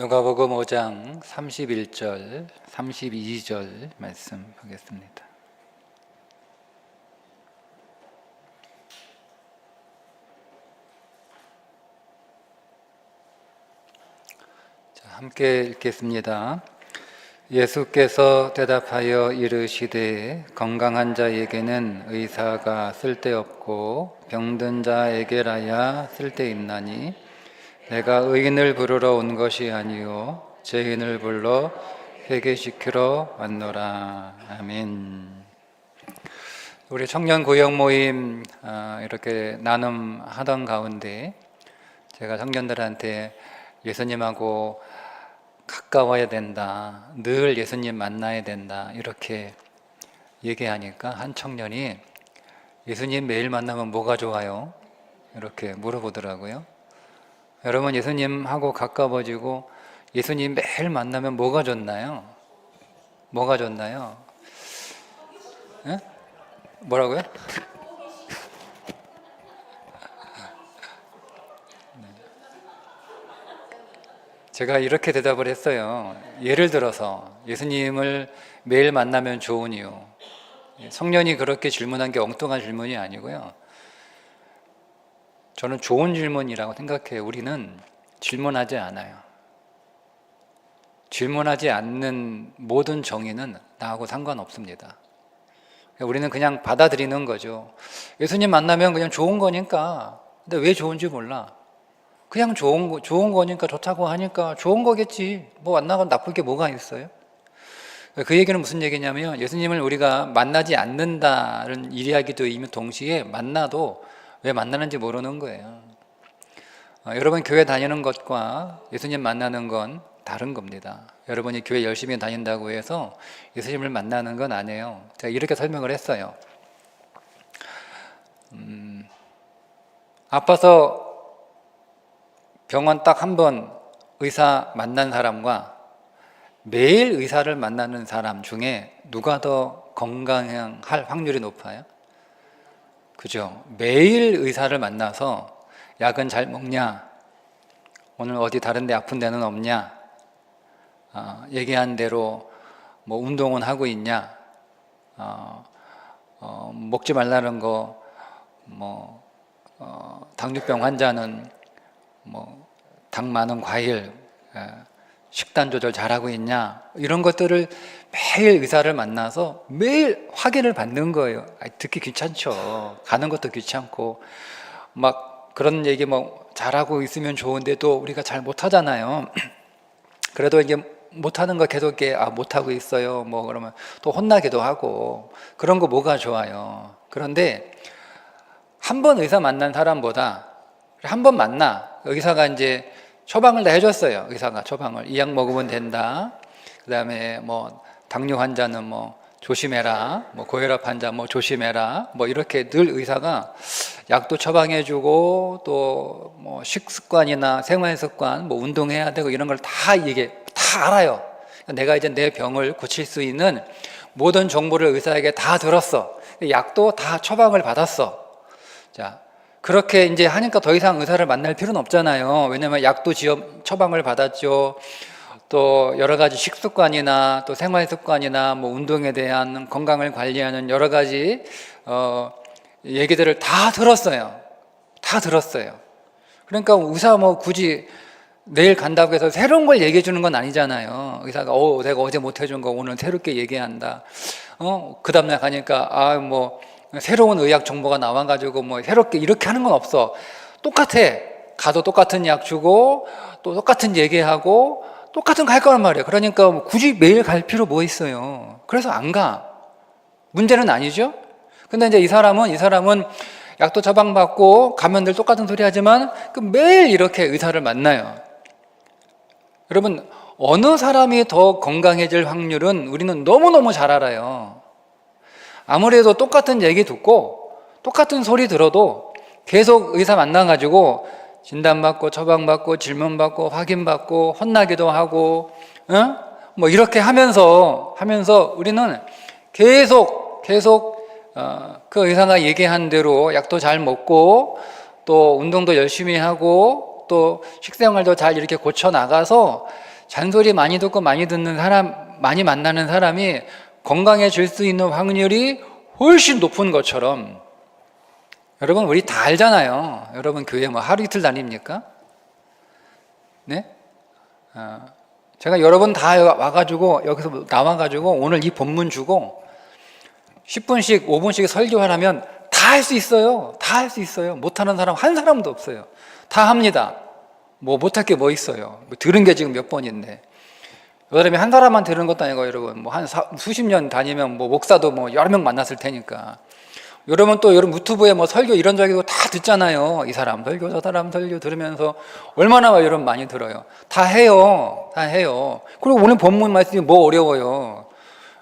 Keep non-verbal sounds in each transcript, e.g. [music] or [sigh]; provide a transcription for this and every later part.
누가복음 5장 31절, 32절 말씀 보겠습니다. 자, 함께 읽겠습니다. 예수께서 대답하여 이르시되 건강한 자에게는 의사가 쓸데없고 병든 자에게라야 쓸데있나니 내가 의인을 부르러 온 것이 아니요 죄인을 불러 회개시키러 왔노라 아멘. 우리 청년 고용 모임 아, 이렇게 나눔 하던 가운데 제가 청년들한테 예수님하고 가까워야 된다. 늘 예수님 만나야 된다. 이렇게 얘기하니까 한 청년이 예수님 매일 만나면 뭐가 좋아요? 이렇게 물어보더라고요. 여러분 예수님하고 가까워지고 예수님 매일 만나면 뭐가 좋나요? 뭐가 좋나요? 예? 뭐라고요? 제가 이렇게 대답을 했어요. 예를 들어서 예수님을 매일 만나면 좋은 이유. 성년이 그렇게 질문한 게 엉뚱한 질문이 아니고요. 저는 좋은 질문이라고 생각해요. 우리는 질문하지 않아요. 질문하지 않는 모든 정의는 나하고 상관없습니다. 우리는 그냥 받아들이는 거죠. 예수님 만나면 그냥 좋은 거니까. 근데 왜 좋은지 몰라. 그냥 좋은 거, 좋은 거니까 좋다고 하니까 좋은 거겠지. 뭐 만나고 나쁠 게 뭐가 있어요? 그 얘기는 무슨 얘기냐면 예수님을 우리가 만나지 않는다는 이야기도 이미 동시에 만나도 왜 만나는지 모르는 거예요. 어, 여러분 교회 다니는 것과 예수님 만나는 건 다른 겁니다. 여러분이 교회 열심히 다닌다고 해서 예수님을 만나는 건 아니에요. 제가 이렇게 설명을 했어요. 음, 아파서 병원 딱 한 번 의사 만난 사람과 매일 의사를 만나는 사람 중에 누가 더 건강할 확률이 높아요? 그죠? 매일 의사를 만나서 약은 잘 먹냐? 오늘 어디 다른 데 아픈 데는 없냐? 어, 얘기한 대로 뭐 운동은 하고 있냐? 어, 어, 먹지 말라는 거, 뭐, 어, 당뇨병 환자는 뭐, 당 많은 과일, 에, 식단 조절 잘하고 있냐? 이런 것들을 매일 의사를 만나서 매일 확인을 받는 거예요. 듣기 귀찮죠. 가는 것도 귀찮고, 막 그런 얘기 뭐 잘하고 있으면 좋은데 또 우리가 잘 못하잖아요. [clears throat] 그래도 이게 못하는 거 계속 이렇게 아 못하고 있어요. 뭐 그러면 또 혼나기도 하고 그런 거 뭐가 좋아요. 그런데 한 번 의사 만난 사람보다 한 번 만나 의사가 이제 처방을 다 해줬어요. 의사가 처방을 이 약 먹으면 된다. 그 다음에 뭐 당뇨 환자는 뭐 조심해라. 뭐 고혈압 환자 뭐 조심해라. 뭐 이렇게 늘 의사가 약도 처방해주고 또 뭐 식습관이나 생활 습관, 뭐 운동해야 되고 이런 걸 다 이게 다 알아요. 내가 이제 내 병을 고칠 수 있는 모든 정보를 의사에게 다 들었어. 약도 다 처방을 받았어. 자, 그렇게 이제 하니까 더 이상 의사를 만날 필요는 없잖아요. 왜냐면 약도 지원 처방을 받았죠. 또 여러 가지 식습관이나 또 생활 습관이나 뭐 운동에 대한 건강을 관리하는 여러 가지 어 얘기들을 다 들었어요. 다 들었어요. 그러니까 의사 뭐 굳이 내일 간다고 해서 새로운 걸 얘기해 주는 건 아니잖아요. 의사가 어 내가 어제 못 해준 거 오늘 새롭게 얘기한다. 어그 다음날 가니까 아뭐 새로운 의학 정보가 나와가지고 뭐 새롭게 이렇게 하는 건 없어. 똑같아. 가도 똑같은 약 주고 또 똑같은 얘기하고 똑같은 거 할 거란 말이에요. 그러니까 뭐 굳이 매일 갈 필요 뭐 있어요. 그래서 안 가. 문제는 아니죠. 근데 이제 이 사람은 이 사람은 약도 처방받고 가면 늘 똑같은 소리 하지만 그 매일 이렇게 의사를 만나요. 여러분 어느 사람이 더 건강해질 확률은 우리는 너무너무 잘 알아요. 아무래도 똑같은 얘기 듣고 똑같은 소리 들어도 계속 의사 만나가지고 진단받고 처방받고 질문받고 확인받고 혼나기도 하고 어? 뭐 이렇게 하면서 하면서 우리는 계속 계속 어, 그 의사가 얘기한 대로 약도 잘 먹고 또 운동도 열심히 하고 또 식생활도 잘 이렇게 고쳐 나가서 잔소리 많이 듣고 많이 듣는 사람, 많이 만나는 사람이 건강해질 수 있는 확률이 훨씬 높은 것처럼 여러분 우리 다 알잖아요. 여러분 교회 뭐 하루 이틀 다닙니까? 네? 아, 제가 여러분 다 와가지고 여기서 나와가지고 오늘 이 본문 주고 10분씩 5분씩 설교하라면 다 할 수 있어요. 다 할 수 있어요. 못하는 사람 한 사람도 없어요. 다 합니다. 뭐 못할 게 뭐 있어요. 뭐 들은 게 지금 몇 번인데. 여러분이 한 사람만 들은 것도 아니고 여러분 뭐 한 수십 년 다니면 뭐 목사도 뭐 여러 명 만났을 테니까. 여러분 또 여러분 유튜브에 뭐 설교 이런 저기도 다 듣잖아요. 이 사람 설교 저 사람 설교 들으면서 얼마나 여러분 많이 들어요. 다 해요. 다 해요. 그리고 오늘 본문 말씀이 뭐 어려워요.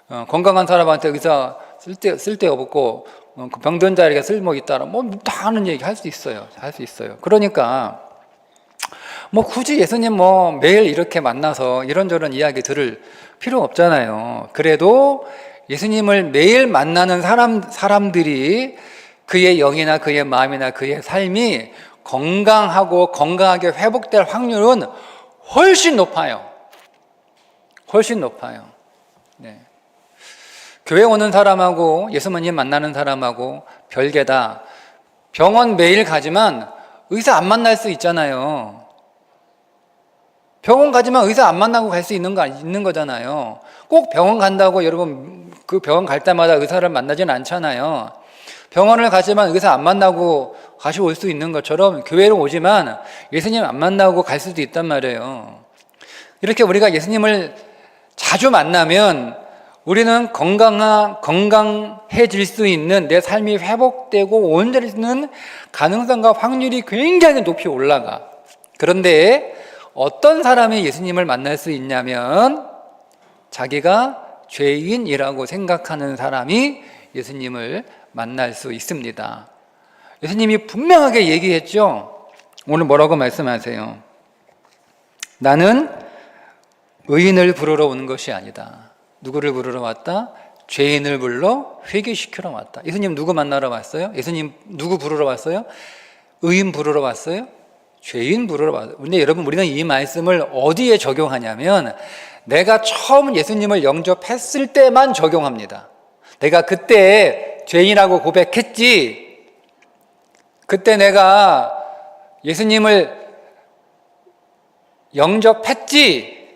어, 건강한 사람한테 의사 쓸데 쓸데 없고 어, 그 병든 자에게 쓸모 있다라 뭐 다 하는 얘기 할 수 있어요. 할 수 있어요. 그러니까 뭐 굳이 예수님 뭐 매일 이렇게 만나서 이런저런 이야기 들을 필요 없잖아요. 그래도 예수님을 매일 만나는 사람, 사람들이 그의 영이나 그의 마음이나 그의 삶이 건강하고 건강하게 회복될 확률은 훨씬 높아요. 훨씬 높아요. 네. 교회 오는 사람하고 예수님 만나는 사람하고 별개다. 병원 매일 가지만 의사 안 만날 수 있잖아요. 병원 가지만 의사 안 만나고 갈 수 있는 거 있는 거잖아요. 꼭 병원 간다고 여러분 그 병원 갈 때마다 의사를 만나지는 않잖아요. 병원을 가지만 의사 안 만나고 다시 올 수 있는 것처럼 교회로 오지만 예수님 안 만나고 갈 수도 있단 말이에요. 이렇게 우리가 예수님을 자주 만나면 우리는 건강한 건강해질 수 있는 내 삶이 회복되고 온전해지는 가능성과 확률이 굉장히 높이 올라가. 그런데 어떤 사람이 예수님을 만날 수 있냐면 자기가 죄인이라고 생각하는 사람이 예수님을 만날 수 있습니다. 예수님이 분명하게 얘기했죠. 오늘 뭐라고 말씀하세요? 나는 의인을 부르러 온 것이 아니다. 누구를 부르러 왔다? 죄인을 불러 회개시키러 왔다. 예수님 누구 만나러 왔어요? 예수님 누구 부르러 왔어요? 의인 부르러 왔어요? 죄인 부르러. 근데 여러분 우리는 이 말씀을 어디에 적용하냐면 내가 처음 예수님을 영접했을 때만 적용합니다. 내가 그때 죄인이라고 고백했지. 그때 내가 예수님을 영접했지.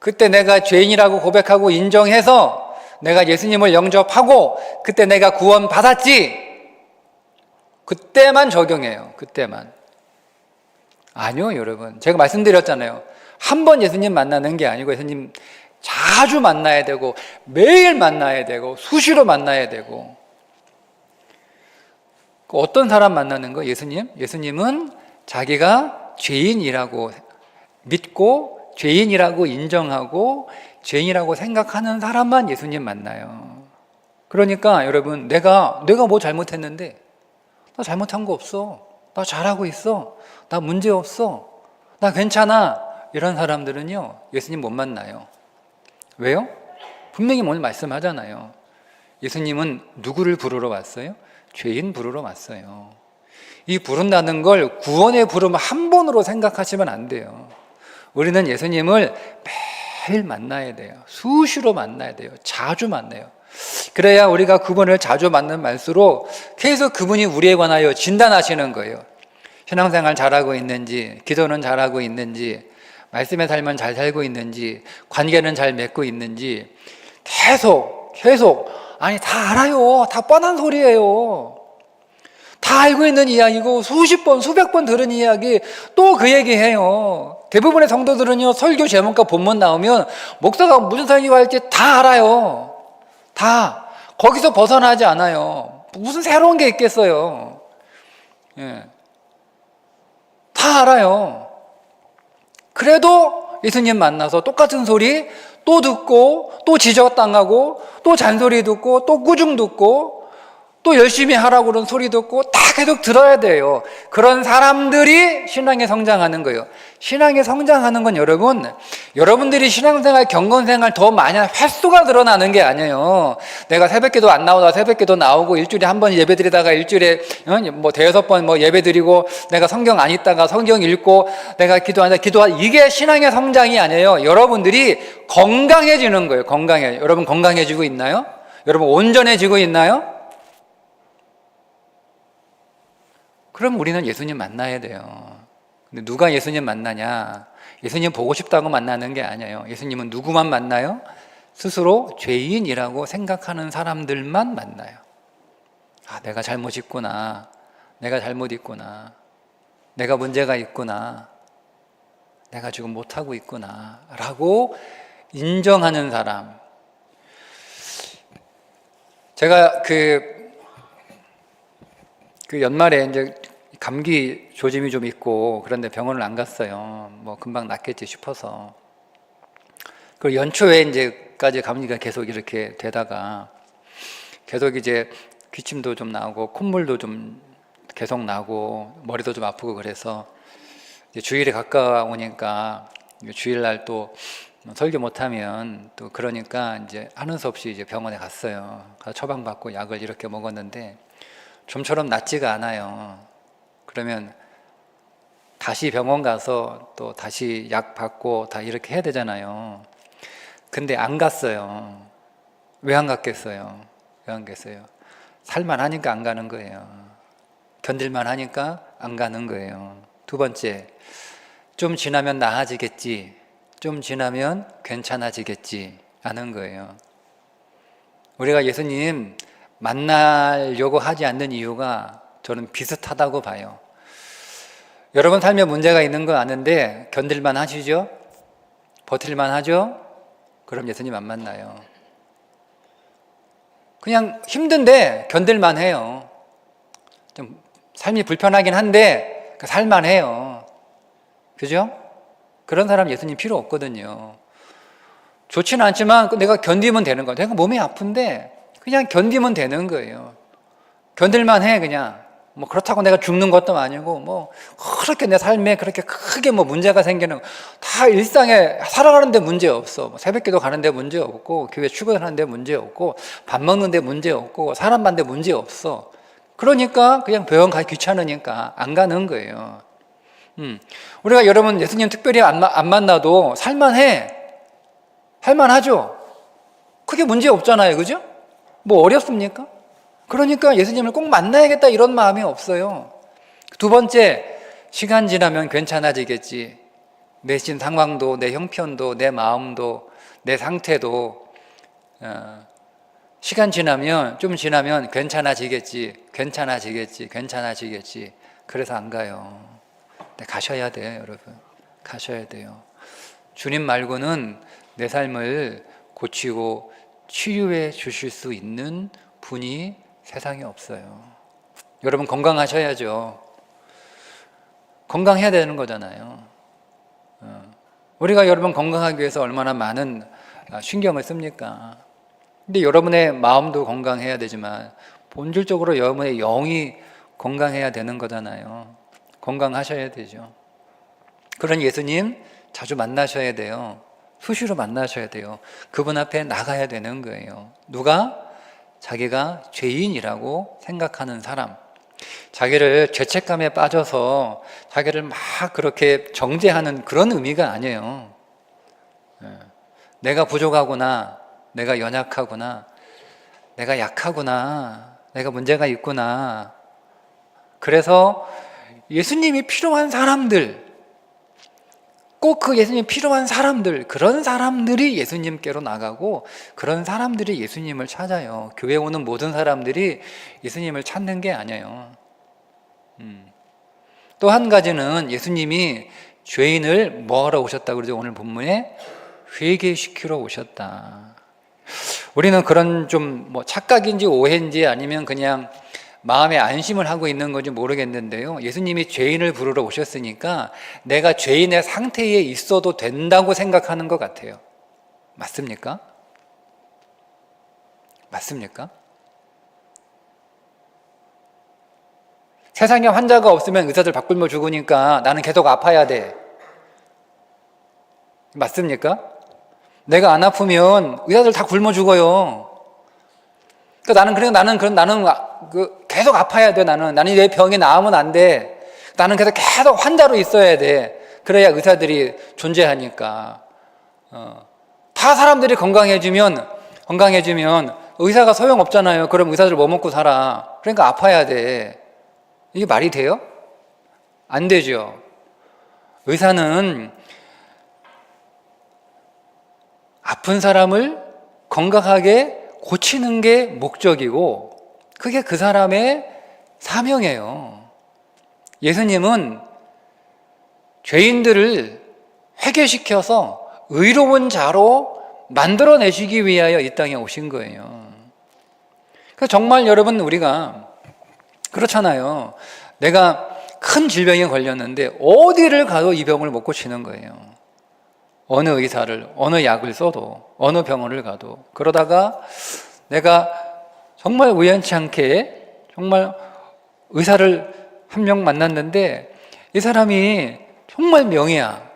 그때 내가 죄인이라고 고백하고 인정해서 내가 예수님을 영접하고 그때 내가 구원 받았지. 그때만 적용해요. 그때만. 아니요, 여러분. 제가 말씀드렸잖아요. 한 번 예수님 만나는 게 아니고 예수님 자주 만나야 되고 매일 만나야 되고 수시로 만나야 되고 그 어떤 사람 만나는 거 예수님? 예수님은 자기가 죄인이라고 믿고 죄인이라고 인정하고 죄인이라고 생각하는 사람만 예수님 만나요. 그러니까 여러분 내가 내가 뭐 잘못했는데 나 잘못한 거 없어. 나 잘하고 있어. 나 문제 없어. 나 괜찮아. 이런 사람들은요, 예수님 못 만나요. 왜요? 분명히 오늘 말씀하잖아요. 예수님은 누구를 부르러 왔어요? 죄인 부르러 왔어요. 이 부른다는 걸 구원의 부름 한 번으로 생각하시면 안 돼요. 우리는 예수님을 매일 만나야 돼요. 수시로 만나야 돼요. 자주 만나요. 그래야 우리가 그분을 자주 만난 말수록 계속 그분이 우리에 관하여 진단하시는 거예요. 신앙생활 잘하고 있는지, 기도는 잘하고 있는지, 말씀의 삶은 잘 살고 있는지, 관계는 잘 맺고 있는지, 계속, 계속, 아니, 다 알아요. 다 뻔한 소리예요. 다 알고 있는 이야기고, 수십 번, 수백 번 들은 이야기, 또 그 얘기 해요. 대부분의 성도들은요, 설교 제목과 본문 나오면, 목사가 무슨 설교 할지 다 알아요. 다. 거기서 벗어나지 않아요. 무슨 새로운 게 있겠어요. 예. 다 알아요. 그래도 예수님 만나서 똑같은 소리 또 듣고 또 지적당하고 또 잔소리 듣고 또 꾸중 듣고 또 열심히 하라고 그런 소리 듣고 다 계속 들어야 돼요. 그런 사람들이 신앙에 성장하는 거예요. 신앙이 성장하는 건 여러분, 여러분들이 신앙생활, 경건생활 더 많이 하는 횟수가 늘어나는 게 아니에요. 내가 새벽기도 안 나오다 새벽기도 나오고 일주일에 한 번 예배 드리다가 일주일에 어, 뭐 대여섯 번 뭐 예배 드리고 내가 성경 안 읽다가 성경 읽고 내가 기도하다 기도하 이게 신앙의 성장이 아니에요. 여러분들이 건강해지는 거예요. 건강해. 여러분 건강해지고 있나요? 여러분 온전해지고 있나요? 그럼 우리는 예수님 만나야 돼요. 근데 누가 예수님 만나냐? 예수님 보고 싶다고 만나는 게 아니에요. 예수님은 누구만 만나요? 스스로 죄인이라고 생각하는 사람들만 만나요. 아, 내가 잘못 있구나. 내가 잘못 있구나. 내가 문제가 있구나. 내가 지금 못하고 있구나. 라고 인정하는 사람. 제가 그, 그 연말에 이제 감기 조짐이 좀 있고 그런데 병원을 안 갔어요. 뭐 금방 낫겠지 싶어서. 그 연초에 이제까지 감기가 계속 이렇게 되다가 계속 이제 기침도 좀 나고 콧물도 좀 계속 나고 머리도 좀 아프고 그래서 주일에 가까우니까 주일날 또 설교 못하면 또 그러니까 이제 하는 수 없이 이제 병원에 갔어요. 가서 처방받고 약을 이렇게 먹었는데 좀처럼 낫지가 않아요. 그러면 다시 병원 가서 또 다시 약 받고 다 이렇게 해야 되잖아요. 근데 안 갔어요. 왜 안 갔겠어요? 왜 안 갔어요? 살만 하니까 안 가는 거예요. 견딜만 하니까 안 가는 거예요. 두 번째, 좀 지나면 나아지겠지. 좀 지나면 괜찮아지겠지. 하는 거예요. 우리가 예수님 만나려고 하지 않는 이유가 저는 비슷하다고 봐요. 여러분 삶에 문제가 있는 거 아는데 견딜만 하시죠? 버틸만 하죠? 그럼 예수님 안 만나요. 그냥 힘든데 견딜만 해요. 좀 삶이 불편하긴 한데 그 살만 해요. 그죠? 그런 사람 예수님 필요 없거든요. 좋지는 않지만 내가 견디면 되는 거예요. 내가 몸이 아픈데 그냥 견디면 되는 거예요. 견딜만 해, 그냥. 뭐 그렇다고 내가 죽는 것도 아니고 뭐 그렇게 내 삶에 그렇게 크게 뭐 문제가 생기는 다 일상에 살아가는데 문제 없어 뭐 새벽기도 가는데 문제 없고 교회 출근하는데 문제 없고 밥 먹는데 문제 없고 사람 만데 문제 없어 그러니까 그냥 병원 가기 귀찮으니까 안 가는 거예요. 음 우리가 여러분 예수님 특별히 안, 안 만나도 살만해 살만하죠. 크게 문제 없잖아요, 그죠? 뭐 어렵습니까? 그러니까 예수님을 꼭 만나야겠다 이런 마음이 없어요. 두 번째, 시간 지나면 괜찮아지겠지. 내 신 상황도, 내 형편도, 내 마음도, 내 상태도, 어, 시간 지나면, 좀 지나면 괜찮아지겠지. 괜찮아지겠지. 괜찮아지겠지. 그래서 안 가요. 네, 가셔야 돼요, 여러분. 가셔야 돼요. 주님 말고는 내 삶을 고치고 치유해 주실 수 있는 분이 세상에 없어요. 여러분 건강하셔야죠. 건강해야 되는 거잖아요. 어. 우리가 여러분 건강하기 위해서 얼마나 많은 아, 신경을 씁니까? 근데 여러분의 마음도 건강해야 되지만 본질적으로 여러분의 영이 건강해야 되는 거잖아요. 건강하셔야 되죠. 그런 예수님 자주 만나셔야 돼요. 수시로 만나셔야 돼요. 그분 앞에 나가야 되는 거예요. 누가? 자기가 죄인이라고 생각하는 사람. 자기를 죄책감에 빠져서 자기를 막 그렇게 정죄하는 그런 의미가 아니에요. 예. 내가 부족하구나. 내가 연약하구나. 내가 약하구나. 내가 문제가 있구나. 그래서 예수님이 필요한 사람들, 꼭 그 예수님 필요한 사람들, 그런 사람들이 예수님께로 나가고 그런 사람들이 예수님을 찾아요. 교회 오는 모든 사람들이 예수님을 찾는 게 아니에요. 음. 또한 가지는 예수님이 죄인을 뭐하러 오셨다고 그러죠? 오늘 본문에 회개시키러 오셨다. 우리는 그런 좀 뭐 착각인지 오해인지 아니면 그냥 마음에 안심을 하고 있는 건지 모르겠는데요. 예수님이 죄인을 부르러 오셨으니까 내가 죄인의 상태에 있어도 된다고 생각하는 것 같아요. 맞습니까? 맞습니까? 세상에 환자가 없으면 의사들 바꿀며 죽으니까 나는 계속 아파야 돼. 맞습니까? 내가 안 아프면 의사들 다 굶어 죽어요. 그러니까 나는 그래 나는 그런 나는 아- 그 계속 아파야 돼 나는 나는 내 병이 나으면 안 돼. 나는 계속 계속 환자로 있어야 돼. 그래야 의사들이 존재하니까. 어. 다 사람들이 건강해지면 건강해지면 의사가 소용 없잖아요. 그럼 의사들 뭐 먹고 살아? 그러니까 아파야 돼. 이게 말이 돼요? 안 되죠. 의사는 아픈 사람을 건강하게 고치는 게 목적이고 그게 그 사람의 사명이에요. 예수님은 죄인들을 회개시켜서 의로운 자로 만들어내시기 위하여 이 땅에 오신 거예요. 그러니까 정말 여러분 우리가 그렇잖아요. 내가 큰 질병에 걸렸는데 어디를 가도 이 병을 못 고치는 거예요. 어느 의사를, 어느 약을 써도, 어느 병원을 가도. 그러다가 내가 정말 우연치 않게 정말 의사를 한 명 만났는데 이 사람이 정말 명이야.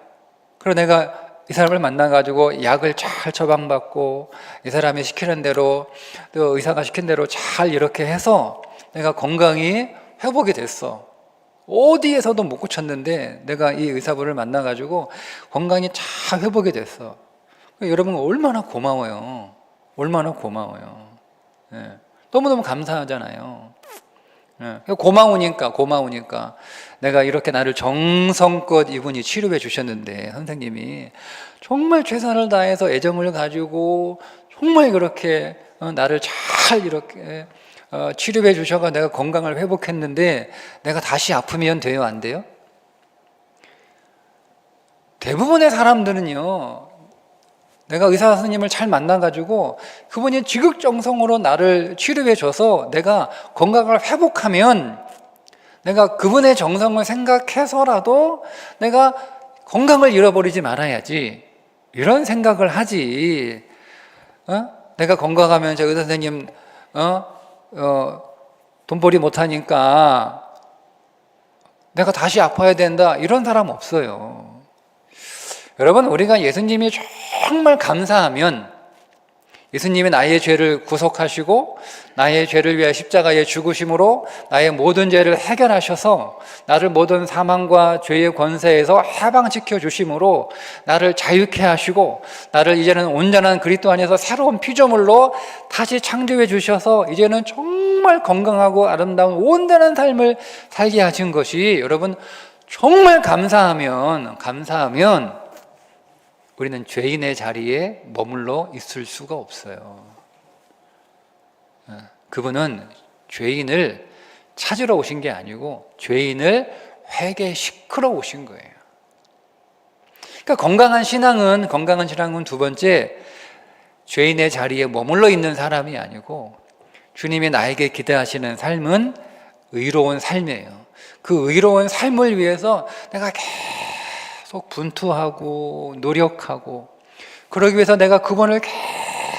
그리고 내가 이 사람을 만나가지고 약을 잘 처방받고 이 사람이 시키는 대로 또 의사가 시킨 대로 잘 이렇게 해서 내가 건강이 회복이 됐어. 어디에서도 못 고쳤는데 내가 이 의사분을 만나가지고 건강이 잘 회복이 됐어. 여러분 얼마나 고마워요. 얼마나 고마워요. 예. 너무너무 감사하잖아요. 예. 고마우니까, 고마우니까. 내가 이렇게 나를 정성껏 이분이 치료해 주셨는데, 선생님이 정말 최선을 다해서 애정을 가지고 정말 그렇게 어, 나를 잘 이렇게 어, 치료해 주셔가 내가 건강을 회복했는데 내가 다시 아프면 돼요, 안 돼요? 대부분의 사람들은요, 내가 의사 선생님을 잘 만나가지고 그분이 지극정성으로 나를 치료해 줘서 내가 건강을 회복하면 내가 그분의 정성을 생각해서라도 내가 건강을 잃어버리지 말아야지. 이런 생각을 하지. 어? 내가 건강하면 저 의사 선생님, 어? 어, 돈벌이 못하니까 내가 다시 아파야 된다. 이런 사람 없어요. 여러분, 우리가 예수님이 정말 감사하면 예수님이 나의 죄를 구속하시고 나의 죄를 위해 십자가에 죽으심으로 나의 모든 죄를 해결하셔서 나를 모든 사망과 죄의 권세에서 해방시켜 주심으로 나를 자유케 하시고 나를 이제는 온전한 그리스도 안에서 새로운 피조물로 다시 창조해 주셔서 이제는 정말 건강하고 아름다운 온전한 삶을 살게 하신 것이 여러분 정말 감사하면 감사하면 우리는 죄인의 자리에 머물러 있을 수가 없어요. 어, 그분은 죄인을 찾으러 오신 게 아니고 죄인을 회개시키러 오신 거예요. 그러니까 건강한 신앙은 건강한 신앙은 두 번째 죄인의 자리에 머물러 있는 사람이 아니고 주님이 나에게 기대하시는 삶은 의로운 삶이에요. 그 의로운 삶을 위해서 내가 계속 분투하고 노력하고 그러기 위해서 내가 그분을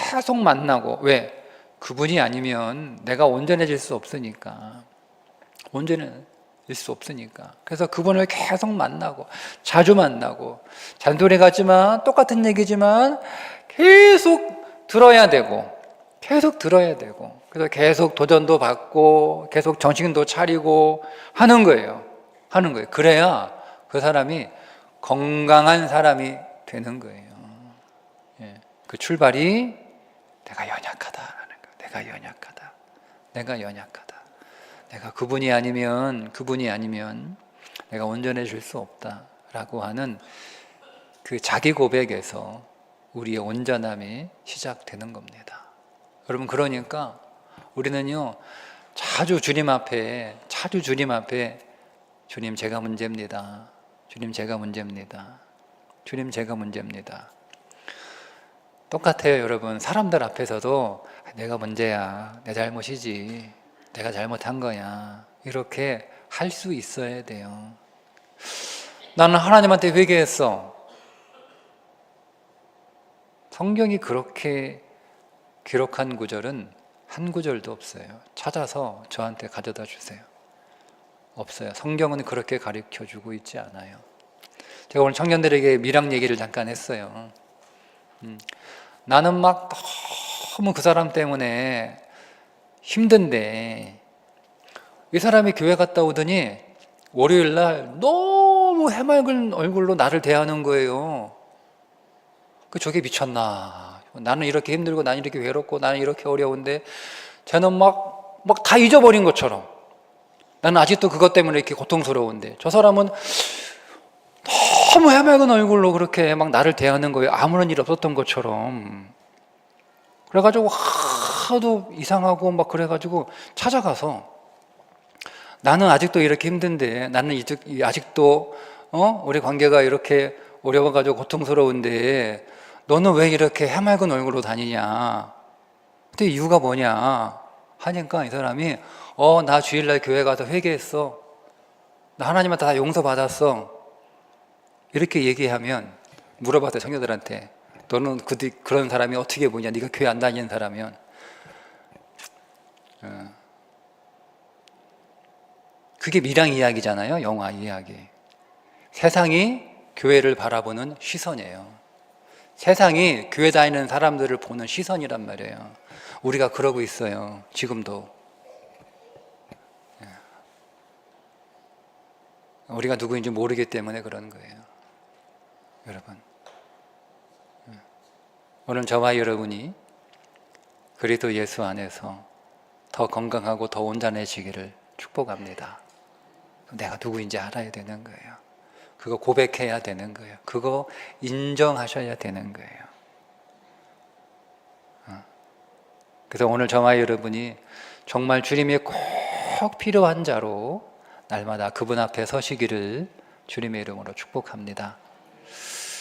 계속 만나고 왜? 그분이 아니면 내가 온전해질 수 없으니까. 온전해질 수 없으니까. 그래서 그분을 계속 만나고 자주 만나고 잔소리 같지만 똑같은 얘기지만 계속 들어야 되고 계속 들어야 되고. 그래서 계속 도전도 받고 계속 정신도 차리고 하는 거예요. 하는 거예요. 그래야 그 사람이 건강한 사람이 되는 거예요. 예. 그 출발이 내가 연약하다라는 거. 내가 연약하다. 내가 연약하다. 내가 그분이 아니면 그분이 아니면 내가 온전해질 수 없다라고 하는 그 자기 고백에서 우리의 온전함이 시작되는 겁니다. 여러분 그러니까 우리는요 자주 주님 앞에 자주 주님 앞에 주님 제가 문제입니다. 주님 제가 문제입니다. 주님 제가 문제입니다. 똑같아요, 여러분. 사람들 앞에서도 내가 문제야. 내 잘못이지. 내가 잘못한 거야. 이렇게 할 수 있어야 돼요. 나는 하나님한테 회개했어. 성경이 그렇게 기록한 구절은 한 구절도 없어요. 찾아서 저한테 가져다 주세요. 없어요. 성경은 그렇게 가르쳐 주고 있지 않아요. 제가 오늘 청년들에게 미랑 얘기를 잠깐 했어요. 음, 나는 막 너무 그 사람 때문에 힘든데 이 사람이 교회 갔다 오더니 월요일 날 너무 해맑은 얼굴로 나를 대하는 거예요. 그 저게 미쳤나? 나는 이렇게 힘들고 나는 이렇게 외롭고 나는 이렇게 어려운데 쟤는 막 막 다 잊어버린 것처럼 나는 아직도 그것 때문에 이렇게 고통스러운데 저 사람은 너무 해맑은 얼굴로 그렇게 막 나를 대하는 거예요. 아무런 일 없었던 것처럼. 그래가지고 하도 이상하고 막 그래가지고 찾아가서 나는 아직도 이렇게 힘든데 나는 아직도 어 우리 관계가 이렇게 어려워가지고 고통스러운데 너는 왜 이렇게 해맑은 얼굴로 다니냐? 근데 이유가 뭐냐? 하니까 이 사람이 어 나 주일날 교회 가서 회개했어. 나 하나님한테 다 용서 받았어. 이렇게 얘기하면 물어봤어요 청년들한테 너는 그 그런 사람이 어떻게 보냐? 네가 교회 안 다니는 사람이면 어. 그게 미랑 이야기잖아요. 영화 이야기. 세상이 교회를 바라보는 시선이에요. 세상이 교회 다니는 사람들을 보는 시선이란 말이에요. 우리가 그러고 있어요. 지금도. 예. 우리가 누구인지 모르기 때문에 그런 거예요. 여러분. 예. 오늘 저와 여러분이 그리스도 예수 안에서 더 건강하고 더 온전해지기를 축복합니다. 내가 누구인지 알아야 되는 거예요. 그거 고백해야 되는 거예요. 그거 인정하셔야 되는 거예요. 어. 그래서 오늘 저와 여러분이 정말 주님이 꼭 필요한 자로 날마다 그분 앞에 서시기를 주님의 이름으로 축복합니다.